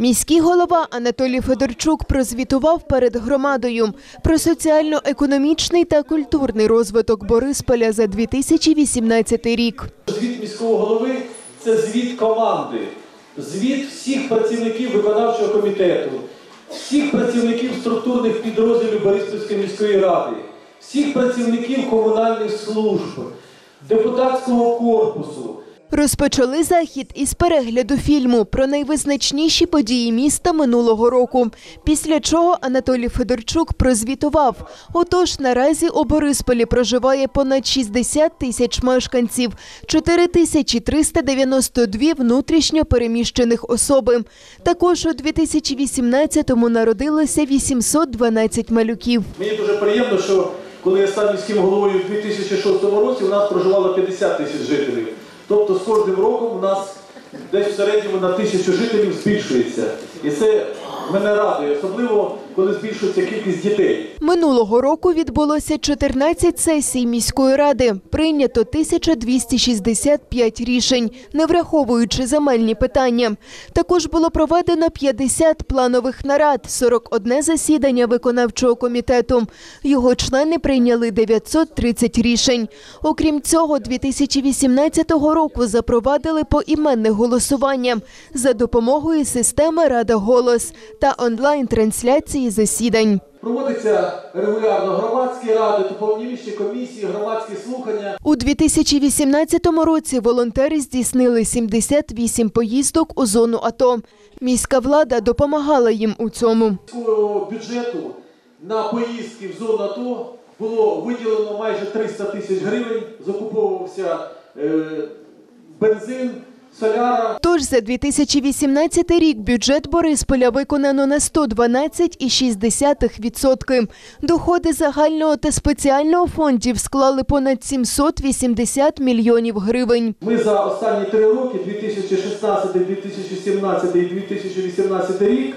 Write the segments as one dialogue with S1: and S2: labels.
S1: Міський голова Анатолій Федорчук прозвітував перед громадою про соціально-економічний та культурний розвиток Борисполя за 2018 рік.
S2: Звіт міського голови це звіт команди, звіт всіх працівників виконавчого комітету, всіх працівників структурних підрозділів Бориспільської міської ради, всіх працівників комунальних служб, депутатського корпусу.
S1: Розпочали захід із перегляду фільму про найвизначніші події міста минулого року. Після чого Анатолій Федорчук прозвітував. Отож, наразі у Борисполі проживає понад 60 тисяч мешканців, 4 тисячі 392 внутрішньо переміщених особи. Також у 2018-му народилося 812 малюків.
S2: Мені дуже приємно, що коли я став міським головою у 2006 році, у нас проживало 50 тисяч жителів. Тобто з кожним роком у нас десь в середньому на тисячу жителів збільшується. І це мене радує, особливо коли збільшується кількість дітей.
S1: Минулого року відбулося 14 сесій міської ради. Прийнято 1265 рішень, не враховуючи земельні питання. Також було проведено 50 планових нарад, 41 засідання виконавчого комітету. Його члени прийняли 930 рішень. Окрім цього, 2018 року запровадили поіменне голосування за допомогою системи Рада голос та онлайн-трансляції засідань.
S2: Проводиться регулярно громадські ради, доповнюючі комісії, громадські слухання.
S1: У 2018 році волонтери здійснили 78 поїздок у зону АТО. Міська влада допомагала їм у цьому.
S2: Міського бюджету на поїздки в зону АТО було виділено майже 300 тисяч гривень. Закуповувався е, бензин, соляра.
S1: Тож за 2018 рік бюджет Борисполя виконано на 112,6%. Доходи загального та спеціального фондів склали понад 780 мільйонів гривень.
S2: Ми за останні три роки, 2016, 2017 і 2018 рік,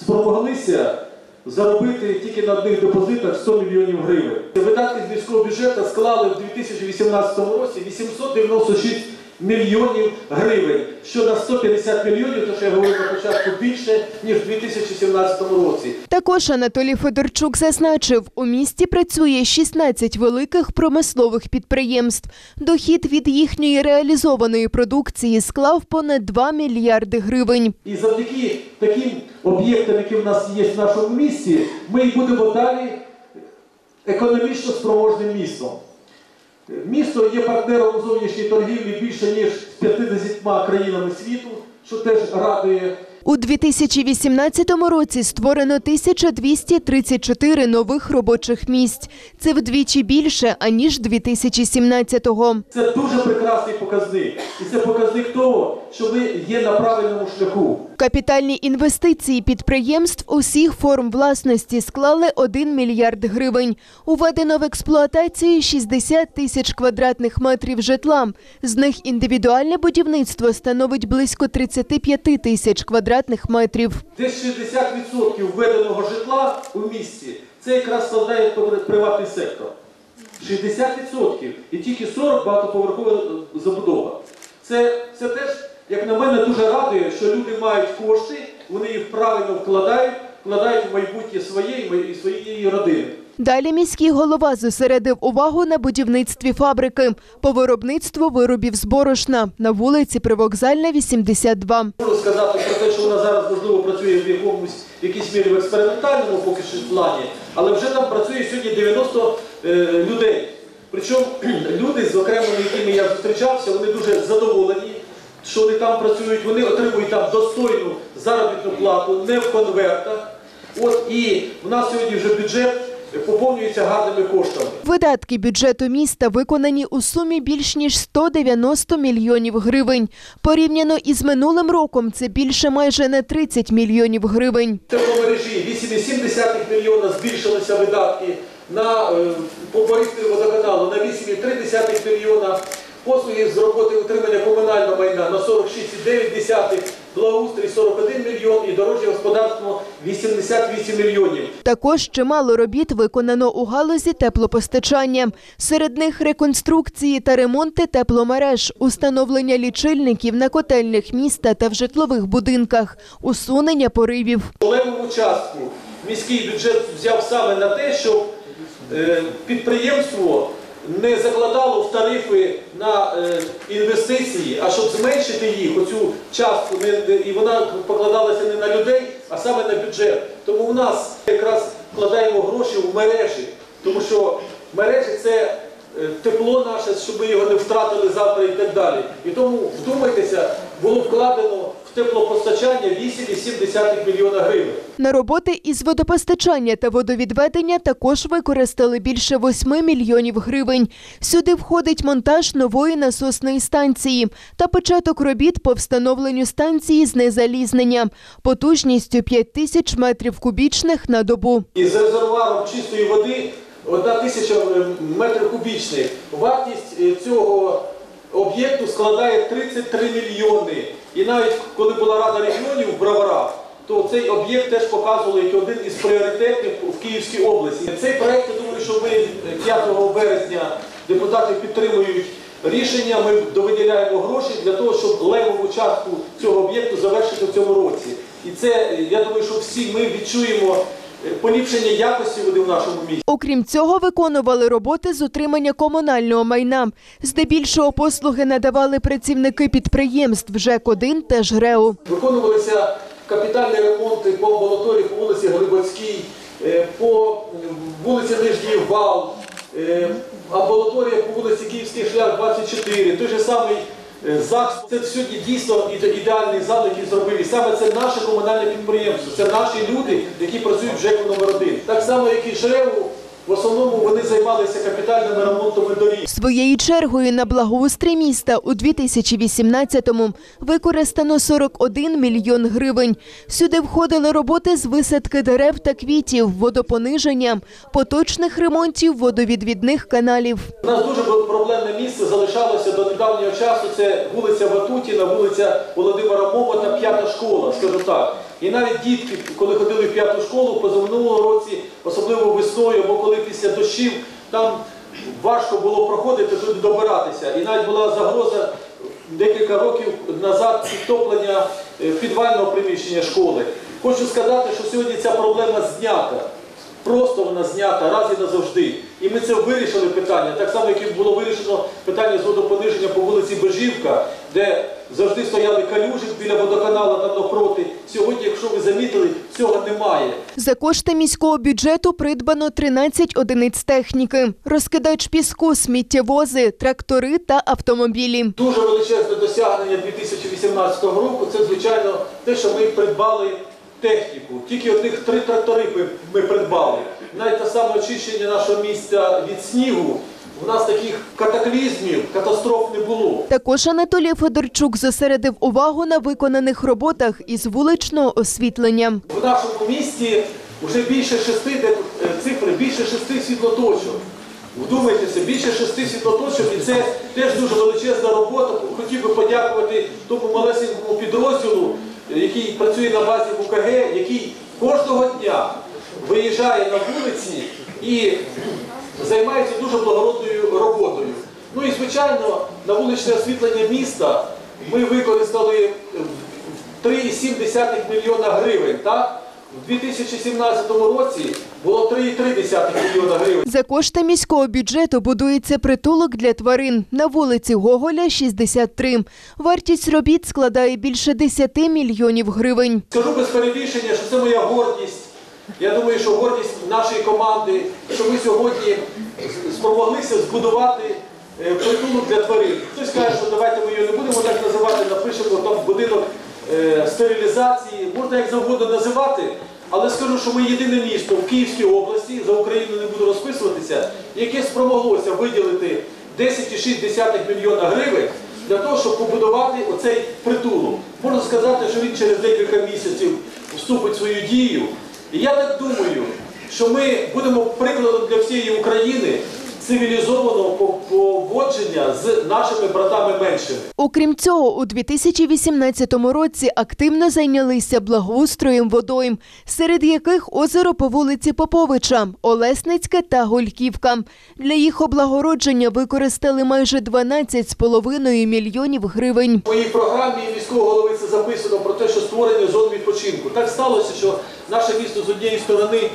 S2: спромоглися заробити тільки на одних депозитах 100 мільйонів гривень. Видатки з міського бюджету склали в 2018 році 896 мільйонів гривень, що на 150 мільйонів, то що я говорив на початку, більше, ніж в 2017 році.
S1: Також Анатолій Федорчук зазначив, у місті працює 16 великих промислових підприємств. Дохід від їхньої реалізованої продукції склав понад 2 мільярди гривень.
S2: І завдяки таким об'єктам, які в нас є в нашому місті, ми і будемо далі економічно спроможним містом. Місто є партнером у зовнішній торгівлі більше ніж з 50 країнами світу, що теж радує.
S1: У 2018 році створено 1234 нових робочих місць. Це вдвічі більше, аніж 2017-го.
S2: Це дуже прекрасний показник. І це показник того, що ми є на правильному шляху.
S1: Капітальні інвестиції підприємств усіх форм власності склали 1 мільярд гривень. Уведено в експлуатацію 60 тисяч квадратних метрів житла. З них індивідуальне будівництво становить близько 35 тисяч квадратних метрів.
S2: Десь 60% введеного житла у місті це якраз складає приватний сектор. 60%. І тільки 40 багатоповерхова забудова. Це, це теж, як на мене, дуже радує, що люди мають кошти, вони їх правильно вкладають, вкладають в майбутнє своєї і своєї родини.
S1: Далі міський голова зосередив увагу на будівництві фабрики по виробництву виробів з борошна на вулиці Привокзальна, 82.
S2: Можу сказати про те, що вона зараз можливо працює в якомусь в якійсь мірі в експериментальному поки що плані, але вже там працює сьогодні 90 е, людей. Причому люди, з окремими, якими я зустрічався, вони дуже задоволені, що вони там працюють, вони отримують там достойну заробітну плату, не в конвертах. От і в нас сьогодні вже бюджет поповнюється гарними коштами.
S1: Видатки бюджету міста виконані у сумі більш ніж 190 мільйонів гривень. Порівняно із минулим роком це більше майже на 30 мільйонів гривень.
S2: Тепломережі 8,7 мільйона збільшилися видатки на е, по водоканалу на 8,3 мільйона. Послуги з роботи утримання комунального майна на 46,9 благоустрій 41 мільйон і дорожнє господарство 88 мільйонів.
S1: Також чимало робіт виконано у галузі теплопостачання. Серед них реконструкції та ремонти тепломереж, установлення лічильників на котельних міста та в житлових будинках, усунення поривів.
S2: У левому частку міський бюджет взяв саме на те, щоб е, підприємство не закладало в тарифи на е, інвестиції, а щоб зменшити їх, оцю частку, не, і вона покладалася не на людей, а саме на бюджет. Тому у нас якраз вкладаємо гроші в мережі, тому що мережі це е, тепло наше, щоб ми його не втратили завтра і так далі. І тому вдумайтеся, було вкладено в теплопостачання 8,7 мільйона гривень.
S1: На роботи із водопостачання та водовідведення також використали більше 8 мільйонів гривень. Сюди входить монтаж нової насосної станції та початок робіт по встановленню станції з незалізнення потужністю 5 тисяч метрів кубічних на добу.
S2: Із резервуаром чистої води одна тисяча метрів кубічних. Вартість е, цього об'єкту складає 33 мільйони. І навіть коли була Рада регіонів в Броварах, то цей об'єкт теж показували як один із пріоритетних в Київській області. Цей проект, я думаю, що ми е, 5 березня депутати підтримують рішення. Ми довиділяємо гроші для того, щоб левову частку цього об'єкту завершити в цьому році. І це, я думаю, що всі ми відчуємо поліпшення якості води в нашому місті.
S1: Окрім цього, виконували роботи з утримання комунального майна. Здебільшого послуги надавали працівники підприємств ЖЕК-1 та ЖРЕУ.
S2: Виконувалися капітальні ремонти по амбулаторії по вулиці Глибоцькій, е, по вулиці Нижній Вал, е, амбулаторія по вулиці Київський шлях 24, той же самий е, ЗАГС. Це сьогодні дійсно іде- ідеальний зал, який зробили. Саме це наше комунальне підприємство, це наші люди, які працюють в ЖЕКу номер 1 Так само, як і ЖРЕУ, в основному вони займалися капітальними ремонтами доріг.
S1: Своєю чергою на благоустрій міста у 2018-му використано 41 мільйон гривень. Сюди входили роботи з висадки дерев та квітів, водопониження, поточних ремонтів водовідвідних каналів.
S2: У нас дуже проблемне місце залишалося до недавнього часу. Це вулиця Ватутіна, вулиця Володимира Момота, п'ята школа, скажу так. І навіть дітки, коли ходили в п'яту школу, позаминулого році, особливо весною, або коли після дощів, там важко було проходити, туди добиратися. І навіть була загроза декілька років назад підтоплення е, підвального приміщення школи. Хочу сказати, що сьогодні ця проблема знята. Просто вона знята раз і назавжди. І ми це вирішили питання. Так само, як і було вирішено питання з водопониження по вулиці Бежівка, де завжди стояли калюжі біля водоканалу там навпроти. Сьогодні, якщо ви замітили, цього немає.
S1: За кошти міського бюджету придбано 13 одиниць техніки, розкидач піску, сміттєвози, трактори та автомобілі.
S2: Дуже величезне досягнення 2018 року це, звичайно, те, що ми придбали техніку. Тільки одних три трактори ми, ми придбали. Навіть те саме очищення нашого міста від снігу. У нас таких катаклізмів, катастроф не було.
S1: Також Анатолій Федорчук зосередив увагу на виконаних роботах із вуличного освітлення.
S2: В нашому місті вже більше шести де, е, цифри, більше шести світлоточок. Вдумайтеся, більше шести світлоточок, і це теж дуже величезна робота. Хотів би подякувати тому малесенькому підрозділу, який працює на базі УКГ, який кожного дня виїжджає на вулиці і займається дуже благородною роботою. Ну і звичайно, на вуличне освітлення міста ми використали е, 3,7 мільйона гривень. Так? У 2017 році було 3,3 мільйона гривень.
S1: За кошти міського бюджету будується притулок для тварин на вулиці Гоголя, 63. Вартість робіт складає більше 10 мільйонів гривень.
S2: Скажу без перебільшення, що це моя гордість. Я думаю, що гордість нашої команди, що ми сьогодні спромоглися збудувати е, притулок для тварин. Хтось каже, що давайте ми його не будемо так називати, напишемо там будинок стерилізації, можна як завгодно називати. Але скажу, що ми єдине місто в Київській області, за Україну не буду розписуватися, яке спромоглося виділити 10,6 мільйона гривень для того, щоб побудувати оцей притулок. Можна сказати, що він через декілька місяців вступить в свою дію. І я так думаю, що ми будемо прикладом для всієї України цивілізованого поводження з нашими братами меншими.
S1: Окрім цього, у 2018 році активно зайнялися благоустроєм водойм, серед яких озеро по вулиці Поповича, Олесницьке та Гольківка. Для їх облагородження використали майже 12,5 мільйонів гривень.
S2: В моїй програмі міського голови це записано про те, що створення зон відпочинку. Так сталося, що наше місто з однієї сторони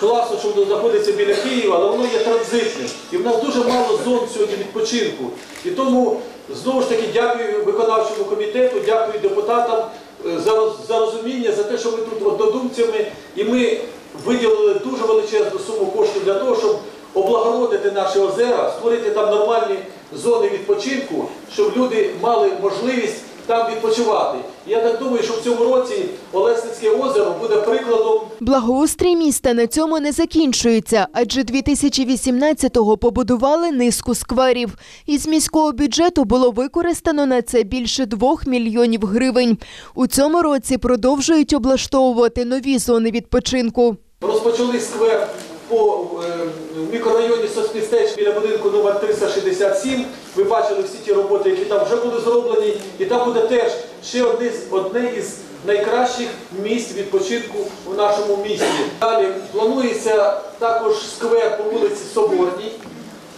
S2: класно, що воно знаходиться біля Києва, але воно є транзитним. І в нас дуже мало зон сьогодні відпочинку. І тому знову ж таки дякую виконавчому комітету, дякую депутатам е, за, за розуміння, за те, що ми тут однодумцями, і ми виділили дуже величезну суму коштів для того, щоб облагородити наші озера, створити там нормальні зони відпочинку, щоб люди мали можливість там відпочивати. Я так думаю, що в цьому році Олесницьке озеро буде прикладом
S1: Благоустрій міста на цьому не закінчується, адже 2018-го побудували низку скверів. Із міського бюджету було використано на це більше 2 мільйонів гривень. У цьому році продовжують облаштовувати нові зони відпочинку.
S2: Розпочали сквер по е, мікрорайоні соцмістечка біля будинку номер 367. Ви бачили всі ті роботи, які там вже були зроблені. І там буде теж ще одне, одне із найкращих місць відпочинку в нашому місті. Далі планується також сквер по вулиці Соборній.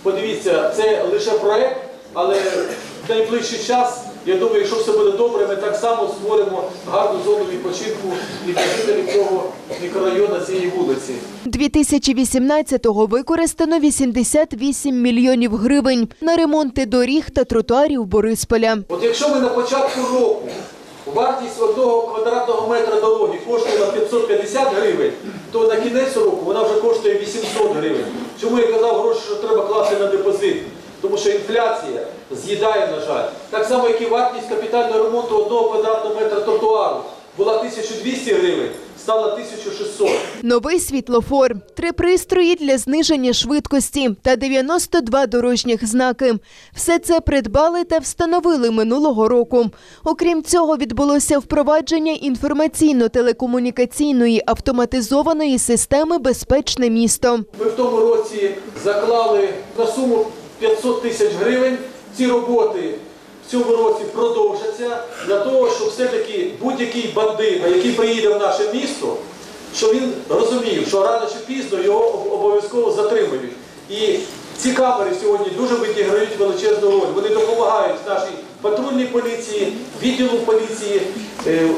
S2: Подивіться, це лише проект, але в найближчий час, я думаю, якщо все буде добре, ми так само створимо гарну зону відпочинку і для жителів цього мікрорайону цієї вулиці.
S1: 2018-го використано 88 мільйонів гривень на ремонти доріг та тротуарів Борисполя.
S2: От якщо ми на початку року вартість одного квадратного метра дороги коштувала 550 гривень, то на кінець року вона вже коштує 800 гривень. Чому я казав гроші, що треба класти на депозит? Тому що інфляція з'їдає, на жаль. Так само, як і вартість капітального ремонту одного квадратного метра тротуару була 1200 гривень, стала 1600.
S1: Новий світлофор, три пристрої для зниження швидкості та 92 дорожніх знаки. Все це придбали та встановили минулого року. Окрім цього, відбулося впровадження інформаційно-телекомунікаційної автоматизованої системи Безпечне місто.
S2: Ми в тому році заклали на суму 500 тисяч гривень. Ці роботи в цьому році продовжаться для того, щоб все-таки будь-який бандита, який приїде в наше місто, щоб він розумів, що рано чи пізно його обов'язково затримують. І ці камери сьогодні дуже відіграють величезну роль. Вони допомагають нашій патрульній поліції, відділу поліції е, е,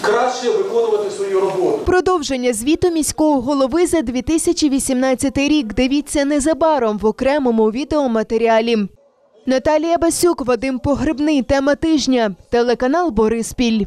S2: краще виконувати свою роботу.
S1: Продовження звіту міського голови за 2018 рік дивіться незабаром в окремому відеоматеріалі. Наталія Басюк, Вадим Погребний. Тема тижня. Телеканал Бориспіль.